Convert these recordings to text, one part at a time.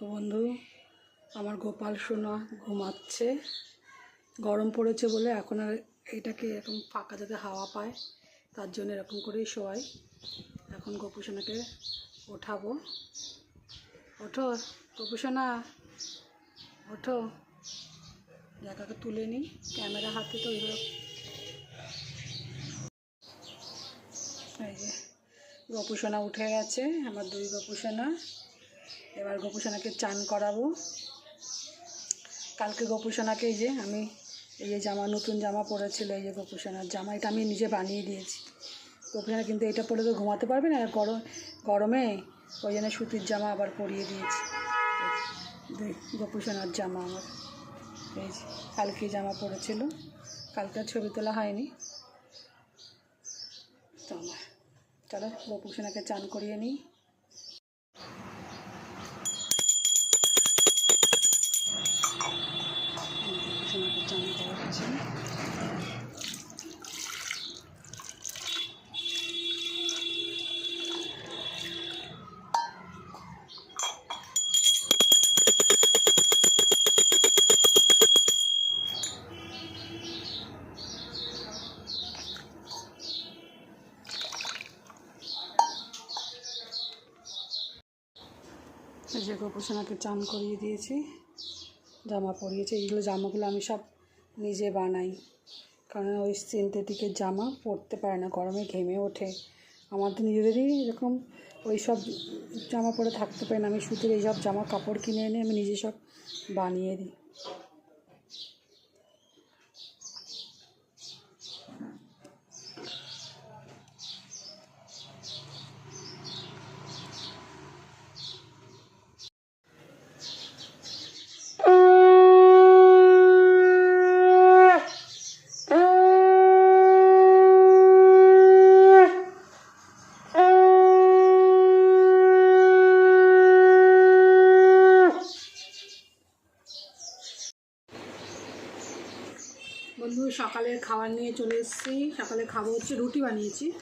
দেখো বন্ধু, আমার গোপাল সোনা ঘুমাচ্ছে। গরম পড়েছে বলে এখন আর এইটাকে এরকম ফাঁকা যাতে হাওয়া পায়, তার জন্য এরকম করেই শোয়াই। এখন গোপু সোনাকে ওঠাবো। ওঠো, গোপু সোনা। ওঠো। জায়গাকে তুলে নিই, ক্যামেরা হাতে তো ওইভাবে। এই যে গোপুসোনা উঠে গেছে, আমার দুই গোপুসোনা এবার গোপুসোনাকে চান করাবো। কালকে গোপুসোনাকে এই যে আমি এই যে জামা, নতুন জামা পরেছিল, এই যে গোপুসোনার জামা এটা আমি নিজে বানিয়ে দিয়েছি। গোপুসোনা কিন্তু এটা পরে তো ঘুমাতে পারবে না গরম গরমে ওই জন্য সুতির জামা আবার পরিয়ে দিয়েছি। গোপুসোনার জামা আমার। এই যে, কালকে জামা পরেছিল। কালকে ছবি তোলা হয়নি। তো আমার, চলো, গোপুসোনাকে চান করিয়ে নিই। যে গোপুসোনাকে চান করিয়ে দিয়েছি, জামা পরিয়েছি এইগুলো জামাগুলো আমি সব নিজে বানাই। কারণ ওই সিনথেটিকের জামা পরতে পারে না, গরমে ঘেমে ওঠে। আমার তো নিজেদেরই এরকম ওই সব জামা পরে থাকতে পারে না। আমি সুতির এই সব জামা কাপড় কিনে এনে আমি নিজে সব বানিয়ে দিই বন্ধু সকালের খাবার নিয়ে চলে এসেছি। সকালে খাব হচ্ছে রুটি বানিয়েছি।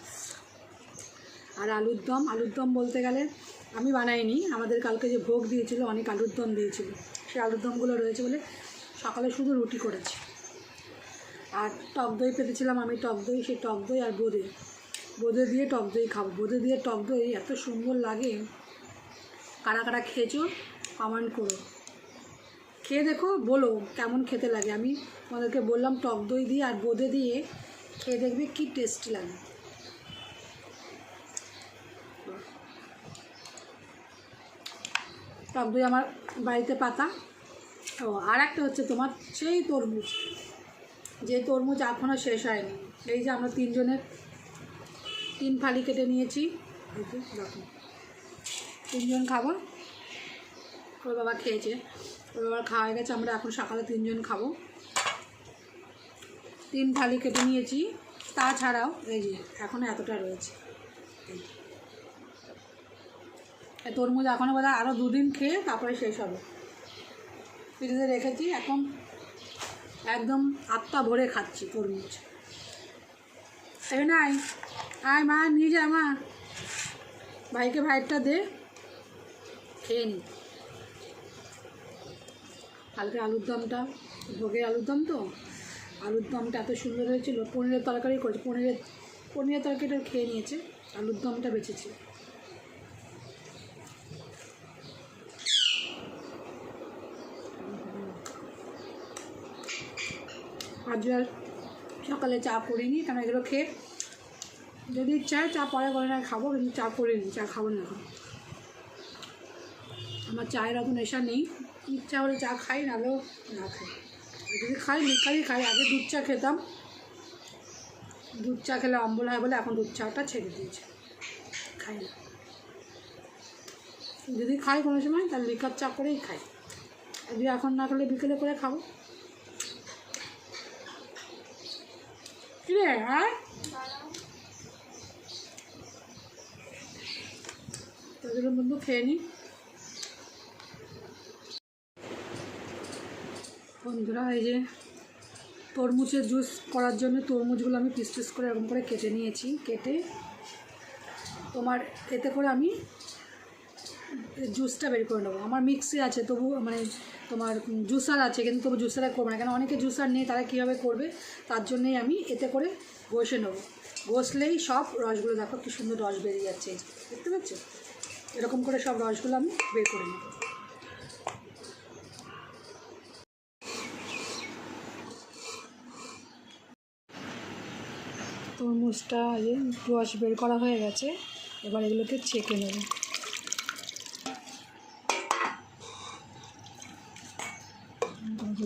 আর আলুর দম আলুর দম বলতে গেলে আমি বানাইনি। আমাদের কালকে যে ভোগ দিয়েছিল, অনেক আলুর দম দিয়েছিল। সেই আলুর দমগুলো রয়েছে বলে সকালে শুধু রুটি করেছি। আর টক দই পেতেছিলাম আমি, টক দই, সেই টক দই আর বোঁদে। বোঁদে দিয়ে টক দই খাব। বোঁদে দিয়ে টক দই এত সুন্দর লাগে। কারা কারা খেয়েছো কমেন্ট করো। খেয়ে দেখো, বলো কেমন খেতে লাগে। আমি তোমাদেরকে বললাম টক দই দিয়ে আর বোঁদে দিয়ে খেয়ে দেখবে কি টেস্টি লাগে। টক দই আমার বাড়িতে পাতা। ও, আর একটা হচ্ছে তোমার সেই তরমুজ। যে তরমুজ এখনও শেষ হয়নি। এই যে আমরা তিনজনের তিন ফালি কেটে নিয়েছি। দেখো। তিনজন খাব। ওর বাবা খেয়েছে। বাবার খাওয়া গেছে, আমরা এখন সকালে তিনজন খাব। তিন থালি কেটে নিয়েছি। তাছাড়াও, এই যে, এখন এতটা রয়েছে। তরমুজ এখনও বোধ হয় আরও দুদিন খেয়ে তারপরে শেষ হবে। ফ্রিজে রেখেছি, এখন একদম আত্মা ভরে খাচ্ছি তরমুজ। এই নাই আয় মা, নিয়ে যা মা। ভাইকে ভাইয়েরটা দে, খেয়ে নি। কালকে আলুর দমটা, ভোগের আলুর দম তো? আলুর দমটা এত সুন্দর হয়েছিল, পনিরের তরকারি করেছে, পনিরের পনিরের তরকারিটা খেয়ে নিয়েছে, আলুর দমটা বেঁচেছে। আজ সকালে চা করিনি, কেন এগুলো খেয়ে? যদি চায় চা পরে করে না খাব, কিন্তু চা করিনি, চা খাব না আমার চায়ের অত নেশা নেই। ইচ্ছা হলে চা খাই, নাহলেও না খাই। যদি খাই লিকারই খাই আগে দুধ চা খেতাম। দুধ চা খেলে অম্বল হয় বলে এখন দুধ চাটা ছেড়ে দিয়েছে। খাই না। যদি খাই কোনো সময়, তাহলে লিকার চা করেই খাই। যদি এখন না খেলে বিকেলে করে খাব। কিরে হ্যাঁ? তাদের বন্ধু খেয়ে নিই বন্ধুরা, এই যে তরমুজের জুস করার জন্য তরমুজগুলো আমি পিস পিস করে এরকম করে কেটে নিয়েছি। কেটে তোমার এতে করে আমি জুসটা বের করে নেব। আমার মিক্সি আছে, তবু মানে তোমার জুসার আছে, কিন্তু তবু জুসারে করব না। কেন, অনেকে জুসার নেই, তারা কীভাবে করবে, তার জন্যই আমি এতে করে ঘষে নেব। ঘষলেই সব রসগুলো, দেখো কি সুন্দর রস বেরিয়ে যাচ্ছে দেখতে পাচ্ছ? এরকম করে সব রসগুলো আমি বের করে নেব। তরমুজটা রস বের করা হয়ে গেছে। এবার এগুলোকে ছেঁকে নেব।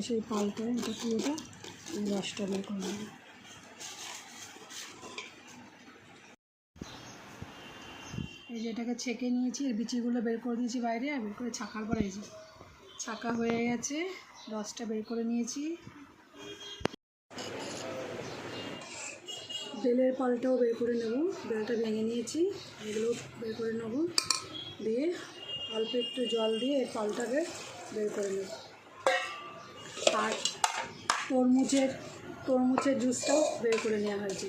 সেই পালটা এটা পুরোটা রসটা বের করে নেব। এই যে এটাকে ছেঁকে নিয়েছি এর বিচিগুলো বের করে দিয়েছি বাইরে, আর বের করে ছাকার পরে এই যে ছাকা হয়ে গেছে, রসটা বের করে নিয়েছি। বেলের পালটাও বের করে নেব। বেলটা ভেঙে নিয়েছি, এগুলো বের করে নেব। দিয়ে অল্প একটু জল দিয়ে এই পালটাকে বের করে নেব। আর তরমুজের তরমুজের জুসটাও বের করে নেওয়া হয়েছে।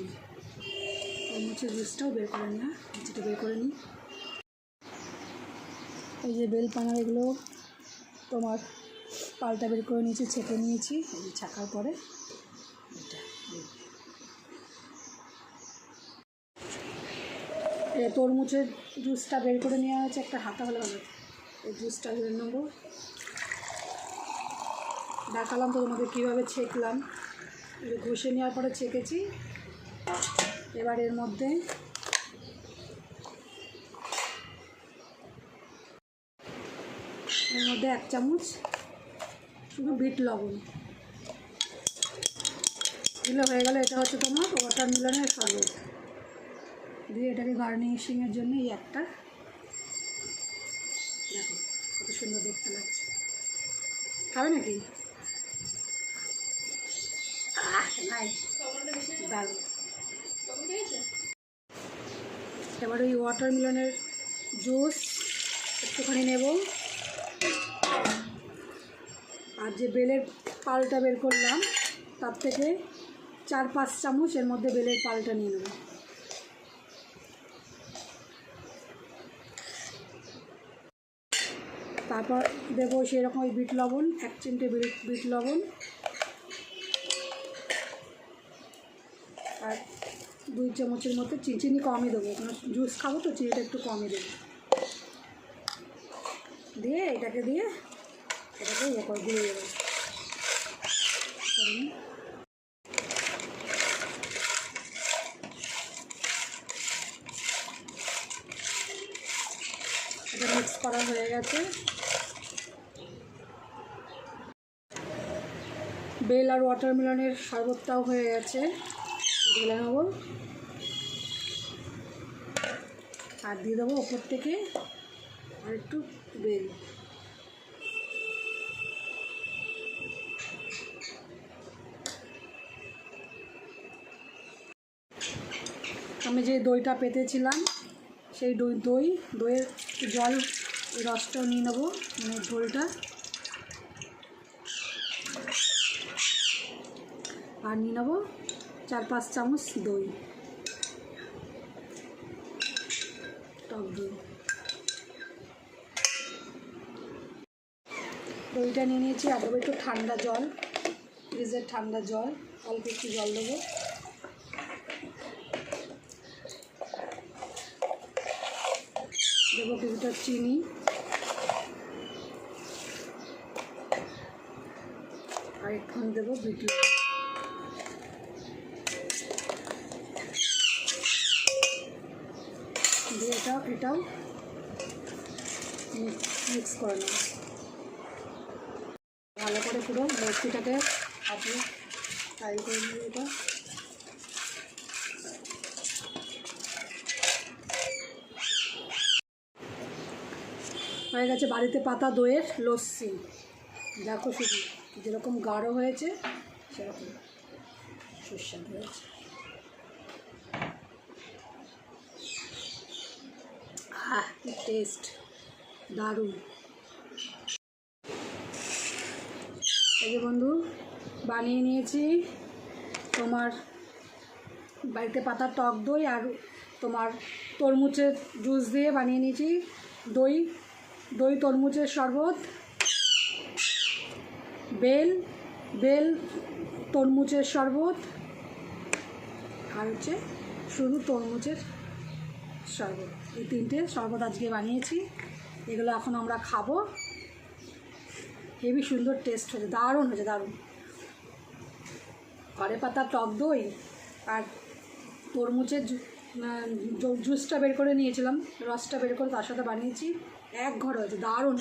তরমুজের জুসটাও বের করে নেওয়া যেটা বের করে নিই। এই যে বেল পানার এগুলো তোমার পালটা বের করে নিয়েছি, ছেঁকে নিয়েছি। ছাকার পরে এটা এই। এ তরমুজের জুসটা বের করে নেওয়া হয়েছে, একটা হাতা হলে ভালো। এই জুসটা বের নেব। দেখালাম তো তোমাকে কীভাবে ছেঁকলাম। ঘষে নেওয়ার পরে ছেঁকেছি। এবার এর মধ্যে এর মধ্যে এক চামচ শুধু বিট লবণ। এগুলো হয়ে গেলে এটা হচ্ছে তোমার ওয়াটার মিলনের শরবত দিয়ে এটাকে গার্নিশিংয়ের জন্য এই একটা দেখো, কত সুন্দর দেখতে লাগছে। খাবে নাকি? এবার ওই ওয়াটারমেলনের জুস একটুখানি নেব। আর যে বেলের পালটা বের করলাম, তার থেকে চার পাঁচ চামচ এর মধ্যে বেলের পালটা নিয়ে নেব। তারপর দেবো সেরকম ওই বিট লবণ, এক চিমটে বিট বিট লবণ। আর দুই চামচের মধ্যে চিনি কমই দেবো, কারণ জুস খাব তো, চিনিটা একটু কমই দেবো। দিয়ে এটাকে দিয়ে, এটাকে ইয়ে করে দিয়ে দেবো। এটা মিক্স করা হয়ে গেছে। বেল আর ওয়াটারমেলনের শরবতটাও হয়ে গেছে। ঢেলে নেব। আর দিয়ে দেবো ওপর থেকে আর একটু বেল। আমি যে দইটা পেতেছিলাম সেই দই দই, দইয়ের জল রসটাও নিয়ে নেব মানে ঝোলটা। আর নিয়ে নেব চার পাঁচ চামচ দই। টক দই। দইটা নিয়ে নিয়েছি, আর একটু ঠান্ডা জল, ফ্রিজের ঠান্ডা জল, অল্প একটু জল দেবো। দেবো কিছুটা চিনি। আর একটুখানি দেবো বিট। দিয়ে এটাও এটাও মিক্স করে নেব। ভালো করে পুরো লস্যিটাকে আপনি ফ্রাই করে নেব এটা। হয়ে গেছে বাড়িতে পাতা দইয়ের লস্যি। দেখো শুধু যেরকম গাঢ় হয়েছে, সেরকম সুস্বাদু হয়েছে। টেস্ট দারুণ। এই যে বন্ধু, বানিয়ে নিয়েছি তোমার বাড়িতে পাতা টক দই আর তোমার তরমুজের জুস দিয়ে বানিয়ে নিয়েছি দই। দই, তরমুজের শরবত, বেল বেল, তরমুজের শরবত, আর হচ্ছে শুধু তরমুজের শরবত। এই তিনটে শরবত আজকে বানিয়েছি। এগুলো এখন আমরা খাব। হেবি সুন্দর টেস্ট হয়েছে, দারুণ হয়েছে, দারুণ। ঘরে পাতা, টক দই আর তরমুজের জুসটা বের করে নিয়েছিলাম, রসটা বের করে তার সাথে বানিয়েছি। এক ঘর হয়েছে দারুণ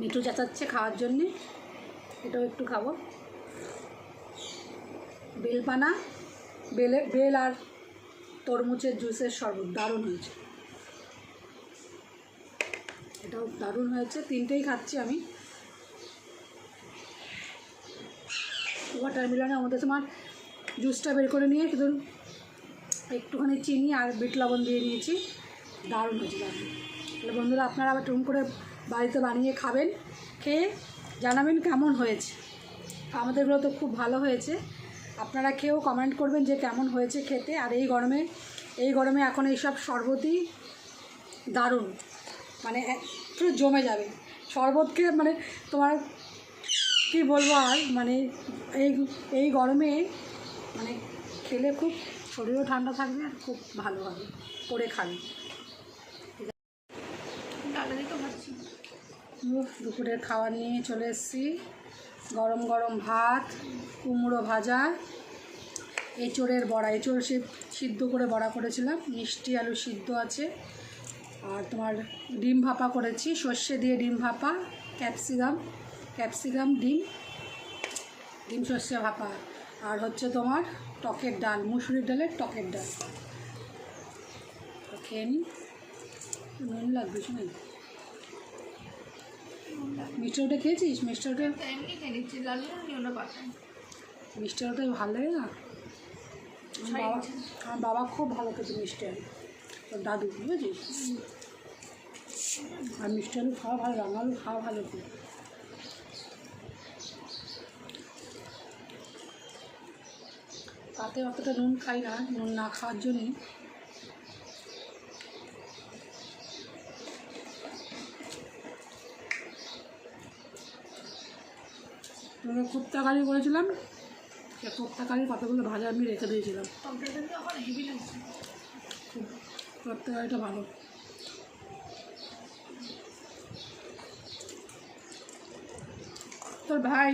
মিঠু চেঁচাচ্ছে খাওয়ার জন্যে, এটাও একটু খাব। বেলপানা, বেলে, বেল আর তরমুজের জুসের শরবত, দারুণ হয়েছে। এটাও দারুণ হয়েছে, তিনটেই খাচ্ছি আমি। ওয়াটারমেলনের আমাদের তোমার জুসটা বের করে নিয়ে, একটুখানি চিনি আর বিট লবণ দিয়ে দিয়েছি। দারুণ হয়েছে তাহলে বন্ধুরা, আপনারা আবার টুম করে বাড়িতে বানিয়ে খাবেন, খেয়ে জানাবেন কেমন হয়েছে। আমাদেরগুলো তো খুব ভালো হয়েছে। আপনারা খেয়েও কমেন্ট করবেন যে কেমন হয়েছে খেতে। আর এই গরমে এই গরমে এখন এইসব শরবতই দারুণ। মানে পুরো জমে যাবে। শরবতকে মানে তোমার কি বলব আর মানে এই এই গরমে মানে খেলে খুব শরীরও ঠান্ডা থাকবে আর খুব ভালো হবে। করে খাবে। দুপুরের খাবার নিয়ে চলে এসেছি। গরম গরম ভাত, কুমড়ো ভাজা, এঁচোড়ের বড়া। এঁচোড় সে সিদ্ধ করে বড়া করেছিলাম, মিষ্টি আলু সিদ্ধ আছে। আর তোমার ডিম ভাপা করেছি, সর্ষে দিয়ে ডিম ভাপা, ক্যাপসিকাম ক্যাপসিকাম, ডিম ডিম সর্ষে ভাপা। আর হচ্ছে তোমার টকের ডাল, মুসুরির ডালের টকের ডাল। খেয়ে নিই নুন লাগবে শুনে। মিষ্টি ওটা খেয়েছিস? মিষ্টি ওটা এমনি খেয়ে নিচ্ছি লাল পাঠান। মিষ্টি ওটা ভালো লাগে না? বাবা আমার বাবা খুব ভালো খেতে মিষ্টি আলু দাদু বুঝেছিস? আর মিষ্টি আলু খাওয়া ভালো রাঙা আলু খাওয়া ভালো খুব তাতে অতটা নুন খাই না নুন না খাওয়ার জন্যে কুপ্তা কারি করেছিলাম। কুপ্তা কারি কতগুলো ভাজা আমি রেখে দিয়েছিলাম। কুপ্তা কারিটা ভালো। তোর ভাই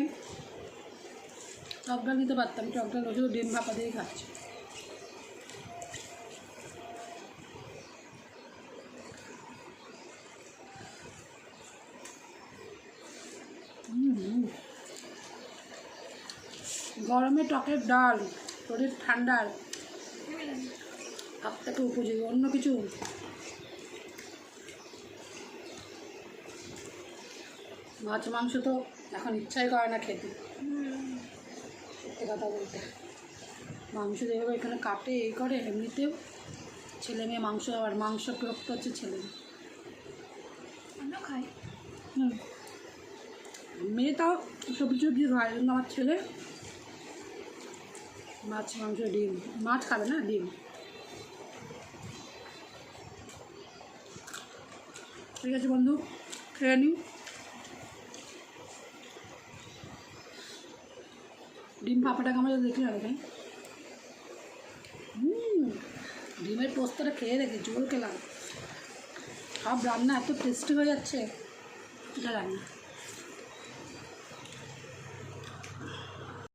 টক ডাল দিতে পারতাম টক ডাল শুধু ডিম ভাপা দিয়ে খাচ্ছে হুম। গরমে টকের ডাল শরীর ঠান্ডার সব থেকে উপযোগী অন্য কিছু। মাছ মাংস তো এখন ইচ্ছাই করে না খেতে। সত্যি কথা বলতে। মাংস যেভাবে এখানে কাটে এই করে এমনিতেও ছেলে মেয়ে মাংস আবার মাংস বিরক্ত হচ্ছে ছেলে মেয়ে। খাই। হুম। মেয়ে তাও সবজি সবজি খায় কিন্তু আমার ছেলে মাছ, মাংস, ডিম। মাছ খাবে না? ডিম। ঠিক আছে বন্ধু, খেয়ে নিই ডিম পাপাটা কেমন যেন দেখলে হবে হুম, ডিমের পোস্তটা খেয়ে দেখি জোর খেলাম। সব রান্না এত টেস্টি হয়ে যাচ্ছে। রান্না